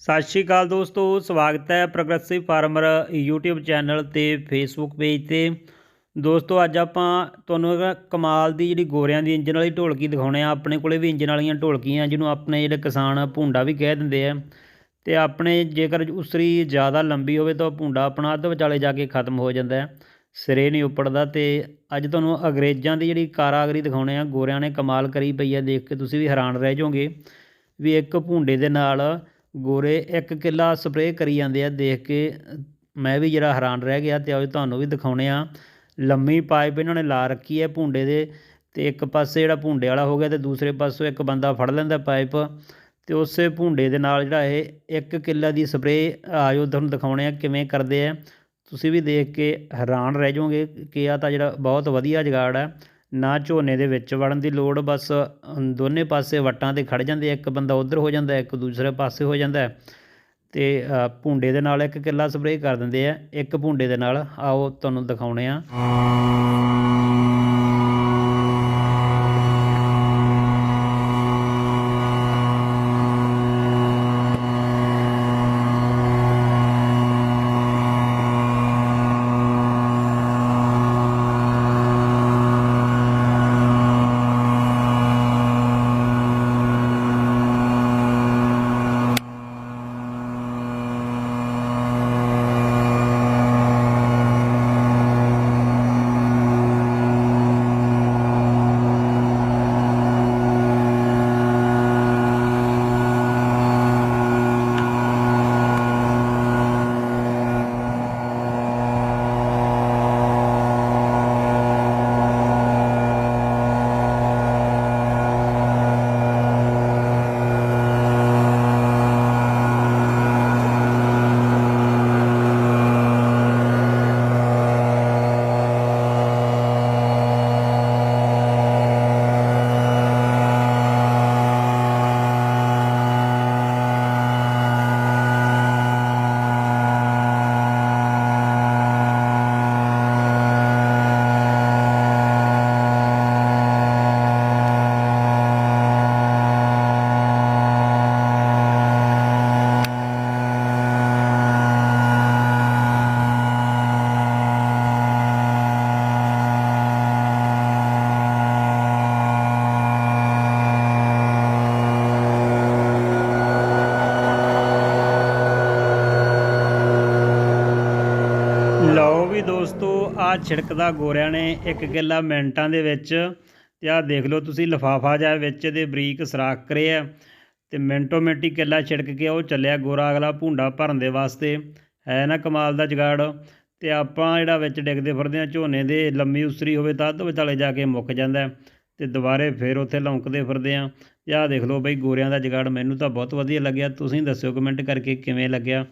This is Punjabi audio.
ਸਤਿ ਸ਼੍ਰੀ ਅਕਾਲ ਦੋਸਤੋ, ਸਵਾਗਤ ਹੈ ਪ੍ਰੋਗਰੈਸਿਵ ਫਾਰਮਰ YouTube ਚੈਨਲ ਤੇ Facebook ਪੇਜ ਤੇ। ਦੋਸਤੋ, ਅੱਜ ਆਪਾਂ ਤੁਹਾਨੂੰ ਇੱਕ ਕਮਾਲ ਦੀ ਜਿਹੜੀ ਗੋਰਿਆਂ ਦੀ ਇੰਜਨ ਵਾਲੀ ਢੋਲਕੀ ਦਿਖਾਉਣੇ ਆ। ਆਪਣੇ ਕੋਲੇ ਵੀ ਇੰਜਨ ਵਾਲੀਆਂ ਢੋਲਕੀਆਂ, ਜਿਹਨੂੰ ਆਪਣੇ ਜਿਹੜੇ ਕਿਸਾਨ ਭੁੰਡਾ ਵੀ ਕਹਿ ਦਿੰਦੇ ਆ। ਤੇ ਆਪਣੇ ਜੇਕਰ ਉਸਰੀ ਜ਼ਿਆਦਾ ਲੰਬੀ ਹੋਵੇ ਤਾਂ ਉਹ ਭੁੰਡਾ ਆਪਣਾ ਅੱਧ ਵਿਚਾਲੇ ਜਾ ਕੇ ਖਤਮ ਹੋ ਜਾਂਦਾ ਹੈ। ਸਿਰੇ ਨਹੀਂ ਉੱਪੜਦਾ ਤੇ ਅੱਜ ਤੁਹਾਨੂੰ ਅੰਗਰੇਜ਼ਾਂ ਦੀ ਜਿਹੜੀ ਕਾਰਾਗਰੀ ਦਿਖਾਉਣੇ ਆ। ਗੋਰਿਆਂ ਨੇ ਕਮਾਲ ਕਰੀ ਪਈ ਆ ਦੇਖ ਕੇ ਤੁਸੀਂ ਵੀ ਹੈਰਾਨ ਰਹਿ ਜਾਓਗੇ ਵੀ ਇੱਕ ਭੁੰਡੇ ਦੇ ਨਾਲ ਗੋਰੇ ਇੱਕ ਕਿੱਲਾ ਸਪਰੇਅ ਕਰੀ ਜਾਂਦੇ ਆ, ਦੇਖ ਕੇ ਮੈਂ ਵੀ ਜਿਹੜਾ ਹੈਰਾਨ ਰਹਿ ਗਿਆ ਤੇ ਆਓ ਤੁਹਾਨੂੰ ਵੀ ਦਿਖਾਉਣੇ ਆ। ਲੰਮੀ ਪਾਈਪ ਇਹਨਾਂ ਨੇ ਲਾ ਰੱਖੀ ਹੈ ਭੁੰਡੇ ਦੇ ਤੇ ਇੱਕ ਪਾਸੇ ਜਿਹੜਾ ਭੁੰਡੇ ਵਾਲਾ ਹੋ ਗਿਆ ਤੇ ਦੂਸਰੇ ਪਾਸੋਂ ਇੱਕ ਬੰਦਾ ਫੜ ਲੈਂਦਾ ਪਾਈਪ ਤੇ ਉਸੇ ਭੁੰਡੇ ਦੇ ਨਾਲ ਜਿਹੜਾ ਇਹ ਇੱਕ ਕਿੱਲਾ ਦੀ ਸਪਰੇਅ ਆਜੋ ਤੁਹਾਨੂੰ ਦਿਖਾਉਣੇ ਆ ਕਿਵੇਂ ਕਰਦੇ ਆ। ਤੁਸੀਂ ਵੀ ਦੇਖ ਕੇ ਹੈਰਾਨ ਰਹਿ ਜਾਓਗੇ ਕਿ ਆ ਤਾਂ ਜਿਹੜਾ ਬਹੁਤ ਵਧੀਆ ਜਗਾੜ ਹੈ। ਨਾ ਝੋਨੇ ਦੇ ਵਿੱਚ ਵੜਨ ਦੀ ਲੋੜ, ਬਸ ਦੋਨੇ ਪਾਸੇ ਵੱਟਾਂ ਤੇ ਖੜ ਜਾਂਦੇ ਇੱਕ ਬੰਦਾ ਉਧਰ ਹੋ ਜਾਂਦਾ, ਇੱਕ ਦੂਸਰੇ ਪਾਸੇ ਹੋ ਜਾਂਦਾ। ਹੈ। ਤੇ ਭੁੰਡੇ ਦੇ ਨਾਲ ਇੱਕ ਕਿੱਲਾ ਸਪਰੇਅ ਕਰ ਦਿੰਦੇ ਆ। ਇੱਕ ਭੁੰਡੇ ਦੇ ਨਾਲ, ਆਓ ਤੁਹਾਨੂੰ ਦਿਖਾਉਣੇ ਆ ਲਓ ਵੀ ਦੋਸਤੋ, ਆ ਛਿੜਕਦਾ ਗੋਰਿਆਂ ਨੇ ਇੱਕ ਕਿੱਲਾ ਮਿੰਟਾਂ ਦੇ ਵਿੱਚ ਤੇ ਆਹ ਦੇਖ ਲਓ ਤੁਸੀਂ, ਲਫਾਫਾ ਜਿਹਾ ਵਿੱਚ ਦੇ ਬਰੀਕ ਸਰਾਖ ਕਰਿਆ ਤੇ ਮਿੰਟੋ ਮਿੰਟੀ ਕਿੱਲਾ ਛਿੜਕ ਕੇ ਉਹ ਚੱਲਿਆ ਗੋਰਾ ਅਗਲਾ ਭੁੰਡਾ ਭਰਨ ਦੇ ਵਾਸਤੇ। ਹੈ ਨਾ ਕਮਾਲ ਦਾ ਜਗਾੜ। ਤੇ ਆਪਾਂ ਜਿਹੜਾ ਵਿੱਚ ਡਿੱਗਦੇ ਫਿਰਦੇ ਆ, ਝੋਨੇ ਦੇ ਲੰਮੀ ਉਸਰੀ ਹੋਵੇ ਤਾਂ ਅੱਧ ਵਿਚਾਲੇ ਜਾ ਕੇ ਮੁੱਕ ਜਾਂਦਾ ਹੈ ਤੇ ਦੁਬਾਰੇ ਫੇਰ ਉੱਥੇ ਲੌਂਕਦੇ ਫਿਰਦੇ ਆ। ਤੇ ਆਹ ਦੇਖ ਲਓ ਬਈ, ਗੋਰਿਆਂ ਦਾ ਜਗਾੜ ਮੈਨੂੰ ਤਾਂ ਬਹੁਤ ਵਧੀਆ ਲੱਗਿਆ। ਤੁਸੀਂ ਦੱਸਿਓ ਕਮੈਂਟ ਕਰਕੇ ਕਿਵੇਂ ਲੱਗਿਆ।